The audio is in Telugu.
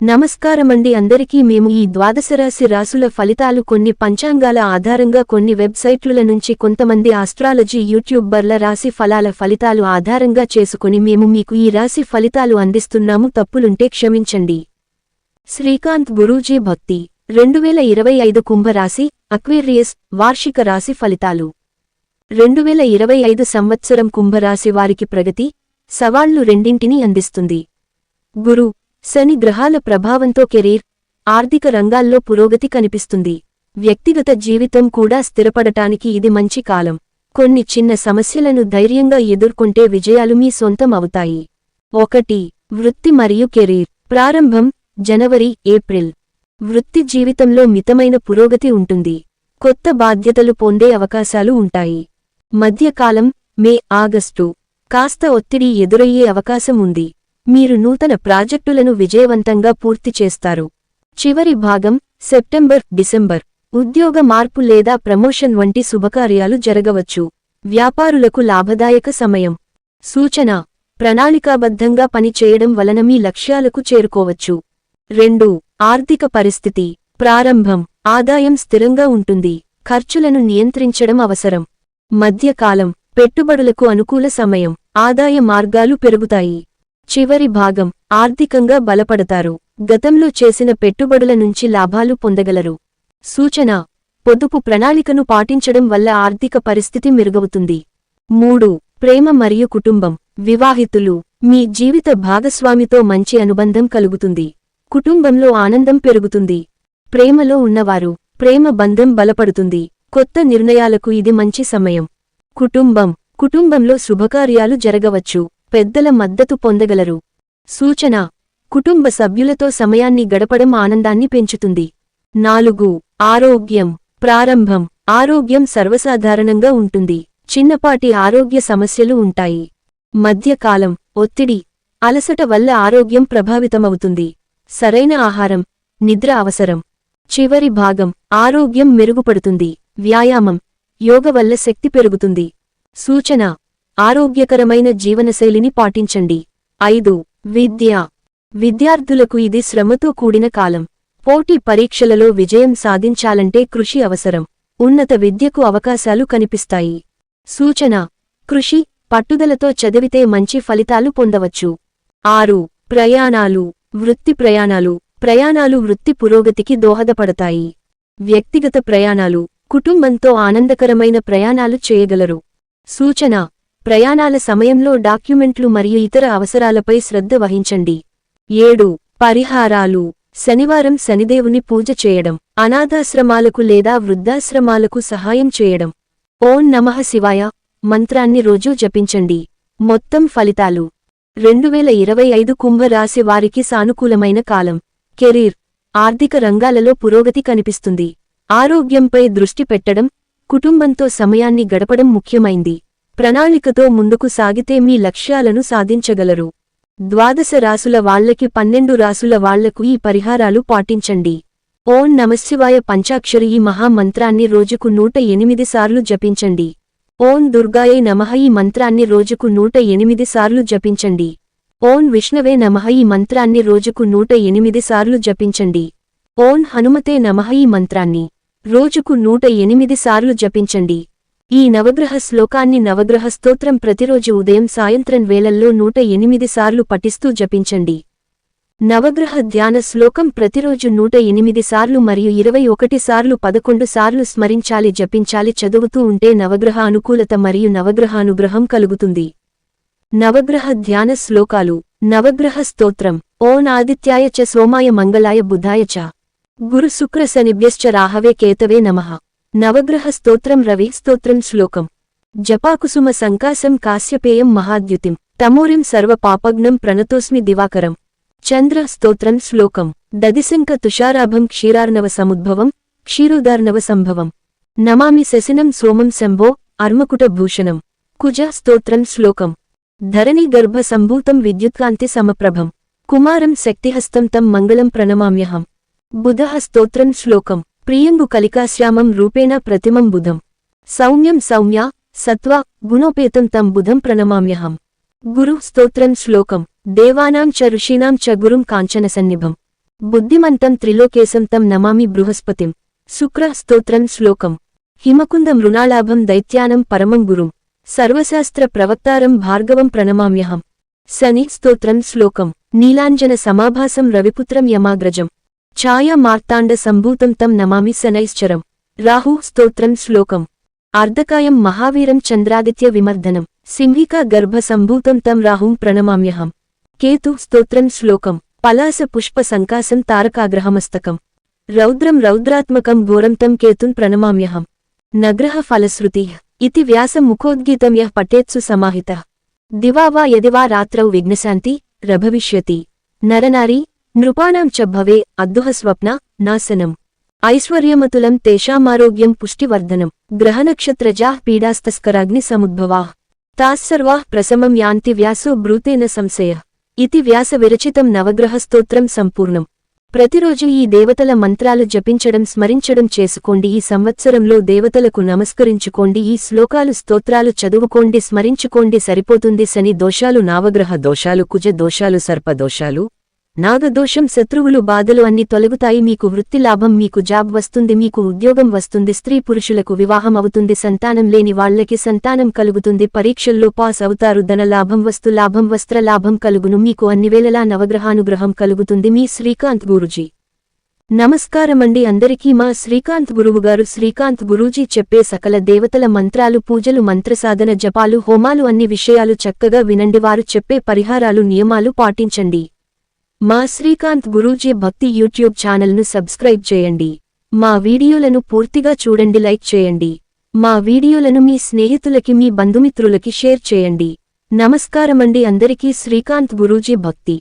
నమస్కారమండి అందరికీ మేము ఈ ద్వాదశరాశి రాసుల ఫలితాలు కొన్ని పంచాంగాల ఆధారంగా కొన్ని వెబ్సైట్ల నుంచి కొంతమంది ఆస్ట్రాలజీ యూట్యూబర్ల రాశి ఫలాల ఫలితాలు ఆధారంగా చేసుకుని మేము మీకు ఈ రాశి ఫలితాలు అందిస్తున్నాము. తప్పులుంటే క్షమించండి. శ్రీకాంత్ గురూజీ భక్తి. రెండువేల ఇరవై ఐదు కుంభరాశి అక్వేరియస్ వార్షిక రాశి ఫలితాలు. రెండువేల ఇరవై ఐదు సంవత్సరం కుంభరాశి వారికి ప్రగతి సవాళ్ళు రెండింటినీ అందిస్తుంది. గురు శని గ్రహాల ప్రభావంతో కెరీర్ ఆర్థిక రంగాల్లో పురోగతి కనిపిస్తుంది. వ్యక్తిగత జీవితం కూడా స్థిరపడటానికి ఇది మంచి కాలం. కొన్ని చిన్న సమస్యలను ధైర్యంగా ఎదుర్కొంటే విజయాలు మీ సొంతం అవుతాయి. ఒకటి వృత్తి మరియు కెరీర్. ప్రారంభం జనవరి ఏప్రిల్. వృత్తి జీవితంలో మితమైన పురోగతి ఉంటుంది. కొత్త బాధ్యతలు పొందే అవకాశాలు ఉంటాయి. మధ్యకాలం మే ఆగస్టు. కాస్త ఒత్తిడి ఎదురయ్యే అవకాశం ఉంది. మీరు నూతన ప్రాజెక్టులను విజయవంతంగా పూర్తి చేస్తారు. చివరి భాగం సెప్టెంబర్ డిసెంబర్. ఉద్యోగ మార్పు లేదా ప్రమోషన్ వంటి శుభకార్యాలు జరగవచ్చు. వ్యాపారులకు లాభదాయక సమయం. సూచన ప్రణాళికాబద్ధంగా పనిచేయడం వలన మీ లక్ష్యాలకు చేరుకోవచ్చు. రెండు ఆర్థిక పరిస్థితి. ప్రారంభం ఆదాయం స్థిరంగా ఉంటుంది. ఖర్చులను నియంత్రించడం అవసరం. మధ్యకాలం పెట్టుబడులకు అనుకూల సమయం. ఆదాయ మార్గాలు పెరుగుతాయి. చివరి భాగం ఆర్థికంగా బలపడతారు. గతంలో చేసిన పెట్టుబడుల నుంచి లాభాలు పొందగలరు. సూచన పొదుపు ప్రణాళికను పాటించడం వల్ల ఆర్థిక పరిస్థితి మెరుగవుతుంది. మూడు ప్రేమ మరియు కుటుంబం. వివాహితులు మీ జీవిత భాగస్వామితో మంచి అనుబంధం కలుగుతుంది. కుటుంబంలో ఆనందం పెరుగుతుంది. ప్రేమలో ఉన్నవారు ప్రేమ బంధం బలపడుతుంది. కొత్త నిర్ణయాలకు ఇది మంచి సమయం. కుటుంబం కుటుంబంలో శుభకార్యాలు జరగవచ్చు. పెద్దల మద్దతు పొందగలరు. సూచన కుటుంబ సభ్యులతో సమయాన్ని గడపడం ఆనందాన్ని పెంచుతుంది. నాలుగు ఆరోగ్యం ప్రారంభం. ఆరోగ్యం సర్వసాధారణంగా ఉంటుంది. చిన్నపాటి ఆరోగ్య సమస్యలు ఉంటాయి. మధ్యకాలం ఒత్తిడి అలసట వల్ల ఆరోగ్యం ప్రభావితమవుతుంది. సరైన ఆహారం నిద్ర అవసరం. చివరి భాగం ఆరోగ్యం మెరుగుపడుతుంది. వ్యాయామం యోగ వల్ల శక్తి పెరుగుతుంది. సూచన ఆరోగ్యకరమైన జీవనశైలిని పాటించండి. ఐదు విద్య. విద్యార్థులకు ఇది శ్రమతో కూడిన కాలం. పోటీ పరీక్షలలో విజయం సాధించాలంటే కృషి అవసరం. ఉన్నత విద్యకు అవకాశాలు కనిపిస్తాయి. సూచన. కృషి పట్టుదలతో చదివితే మంచి ఫలితాలు పొందవచ్చు. ఆరు ప్రయాణాలు. వృత్తి ప్రయాణాలు. ప్రయాణాలు వృత్తి పురోగతికి దోహదపడతాయి. వ్యక్తిగత ప్రయాణాలు. కుటుంబంతో ఆనందకరమైన ప్రయాణాలు చేయగలరు. సూచన. ప్రయాణాల సమయంలో డాక్యుమెంట్లు మరియు ఇతర అవసరాలపై శ్రద్ధ వహించండి. ఏడు. పరిహారాలు. శనివారం శనిదేవుని పూజ చేయడం. అనాథాశ్రమాలకు లేదా వృద్ధాశ్రమాలకు సహాయం చేయడం. ఓం నమః శివాయ. మంత్రాన్ని రోజూ జపించండి. మొత్తం ఫలితాలు. రెండువేల ఇరవై ఐదు కుంభరాశి వారికి సానుకూలమైన కాలం. కెరీర్. ఆర్థిక రంగాలలో పురోగతి కనిపిస్తుంది. ఆరోగ్యంపై దృష్టి పెట్టడం. కుటుంబంతో సమయాన్ని గడపడం ముఖ్యమైంది. ప్రణాళికతో ముందుకు సాగితే మీ లక్ష్యాలను సాధించగలరు. ద్వాదశ రాసుల వాళ్ళకి పన్నెండు రాసుల వాళ్ళకు ఈ పరిహారాలు పాటించండి. ఓం నమశివాయ పంచాక్షరి ఈ మహామంత్రాన్ని రోజుకు నూట ఎనిమిది సార్లు జపించండి. ఓం దుర్గాయే నమః ఈ మంత్రాన్ని రోజుకు నూట ఎనిమిది సార్లు జపించండి. ఓం విష్ణవే నమః ఈ మంత్రాన్ని రోజుకు నూట ఎనిమిది సార్లు జపించండి. ఓం హనుమతే నమః ఈ మంత్రాన్ని రోజుకు నూట ఎనిమిది సార్లు జపించండి. ఈ నవగ్రహ శ్లోకాన్ని నవగ్రహ స్తోత్రం ప్రతిరోజు ఉదయం సాయంత్రం వేళల్లో నూట ఎనిమిది సార్లు పఠిస్తూ జపించండి. నవగ్రహ ధ్యాన శ్లోకం ప్రతిరోజు నూట ఎనిమిది సార్లు మరియు ఇరవై ఒకటి సార్లు పదకొండు సార్లు స్మరించాలి జపించాలి చదువుతూ ఉంటే నవగ్రహ అనుకూలత మరియు నవగ్రహానుగ్రహం కలుగుతుంది. నవగ్రహ ధ్యాన శ్లోకాలు. నవగ్రహ స్తోత్రం. ఓం ఆదిత్యాయ చ సోమాయ మంగళాయ బుధాయ చ. గురు శుక్ర శనిభ్యశ్చ రాహవే కేతవే నమః. నవగ్రహ స్తోత్రం రవి స్తోత్రం శ్లోకం. జపాకుసుమ సంకాశం కాశ్యపేయం మహాద్యుతిం. తమూరిం సర్వ పాపగ్నం ప్రణతోస్మి దివాకరం. చంద్ర స్తోత్రం శ్లోకం. దదిశంక తుషారాభం క్షీరార్ణవ సముద్భవం క్షీరోదార్ణవ సంభవం. నమామి శశినం సోమం శంభో అర్మకుట భూషణం. కుజ స్తోత్రం శ్లోకం. ధరణి గర్భ సంభూతం విద్యుత్కాంతి సమప్రభం. కుమారం శక్తిహస్తం తం మంగళం ప్రణమామ్యహం. బుధ స్తోత్రం శ్లోకం. ప్రియంబు కలికాశ్యామం రూపేణ ప్రతిమం బుధం. సౌమ్యం సౌమ్య సత్వ గుణోపేతం తం బుధం ప్రణమామ్యహం. గురు స్తోత్రం శ్లోకం దేవానాం చ ఋషీణాం చ గురుం కాంచన సన్నిభం. బుద్ధిమంతం త్రిలోకేశం తం నమామి బృహస్పతిం. శుక్ర స్తోత్రం శ్లోకం హిమకుందం రుణాలాభం దైత్యానం పరమం గురుం. సర్వశాస్త్ర ప్రవక్తారం భార్గవం ప్రణమామ్యహం. శని స్తోత్రం శ్లోకం నీలాంజన సమాభాసం రవిపుత్రం యమాగ్రజం. ఛాయా మార్తాండ సంభూతం తం నమామి శనైశ్చరం. రాహు స్తోత్రం శ్లోకం. అర్ధకాయం మహావీరం చంద్రాదిత్య విమర్దనం. సింహికా గర్భ సంభూతం తం రాహుం ప్రణమామ్యహం. కేతు స్తోత్రం శ్లోకం. పలాస పుష్ప సంకాసం తారకాగ్రహమస్తకం. రౌద్రం రౌద్రాత్మకం ఘోరం తం కేతున్ ప్రణమామ్యహం. నగ్రహ ఫలశ్రుతి ఇతి వ్యాస ముఖోద్గీతం యః పఠేత్సు సమాహిత. దివా వా యది వా రాత్రౌ విఘ్నశాంతి రభవిష్యతి. నరనారీ నృపాణం చ భవే అద్దుహ స్వప్న నాశనం. ఐశ్వర్యమతులం తేషామారోగ్యం పుష్టివర్ధనం. గ్రహనక్షత్రజా పీడాస్తస్కరాగ్ని సముద్భవా. తాస్సర్వా ప్రసమం యాంతి వ్యాసో బ్రూతేన సంశయ. ఇతి వ్యాస విరచితం నవగ్రహస్తోత్రం సంపూర్ణం. ప్రతిరోజు ఈ దేవతల మంత్రాలు జపించడం స్మరించడం చేసుకోండి. ఈ సంవత్సరంలో దేవతలకు నమస్కరించుకోండి. ఈ శ్లోకాలు స్తోత్రాలు చదువుకోండి స్మరించుకోండి. సరిపోతుంది శని దోషాలు నావగ్రహ దోషాలు కుజ దోషాలు సర్ప దోషాలు. నాగదోషం శత్రువులు బాధలు అన్ని తొలగుతాయి. మీకు వృత్తి లాభం మీకు జాబ్ వస్తుంది మీకు ఉద్యోగం వస్తుంది స్త్రీ పురుషులకు వివాహం అవుతుంది సంతానం లేని వాళ్ళకి సంతానం కలుగుతుంది పరీక్షల్లో పాస్ అవుతారు ధన లాభం వస్తు లాభం వస్త్ర లాభం కలుగును మీకు అన్నివేళలా నవగ్రహానుగ్రహం కలుగుతుంది. మీ శ్రీకాంత్ గురుజీ. నమస్కారమండి అందరికీ మా శ్రీకాంత్ గురువుగారు శ్రీకాంత్ గురూజీ చెప్పే సకల దేవతల మంత్రాలు పూజలు మంత్రసాధన జపాలు హోమాలు అన్ని విషయాలు చక్కగా వినండి. వారు చెప్పే పరిహారాలు నియమాలు పాటించండి. మా శ్రీకాంత్ గురూజీ భక్తి యూట్యూబ్ ఛానల్ను సబ్స్క్రైబ్ చేయండి. మా వీడియోలను పూర్తిగా చూడండి లైక్ చేయండి. మా వీడియోలను మీ స్నేహితులకి మీ బంధుమిత్రులకి షేర్ చేయండి. నమస్కారమండి అందరికీ శ్రీకాంత్ గురూజీ భక్తి.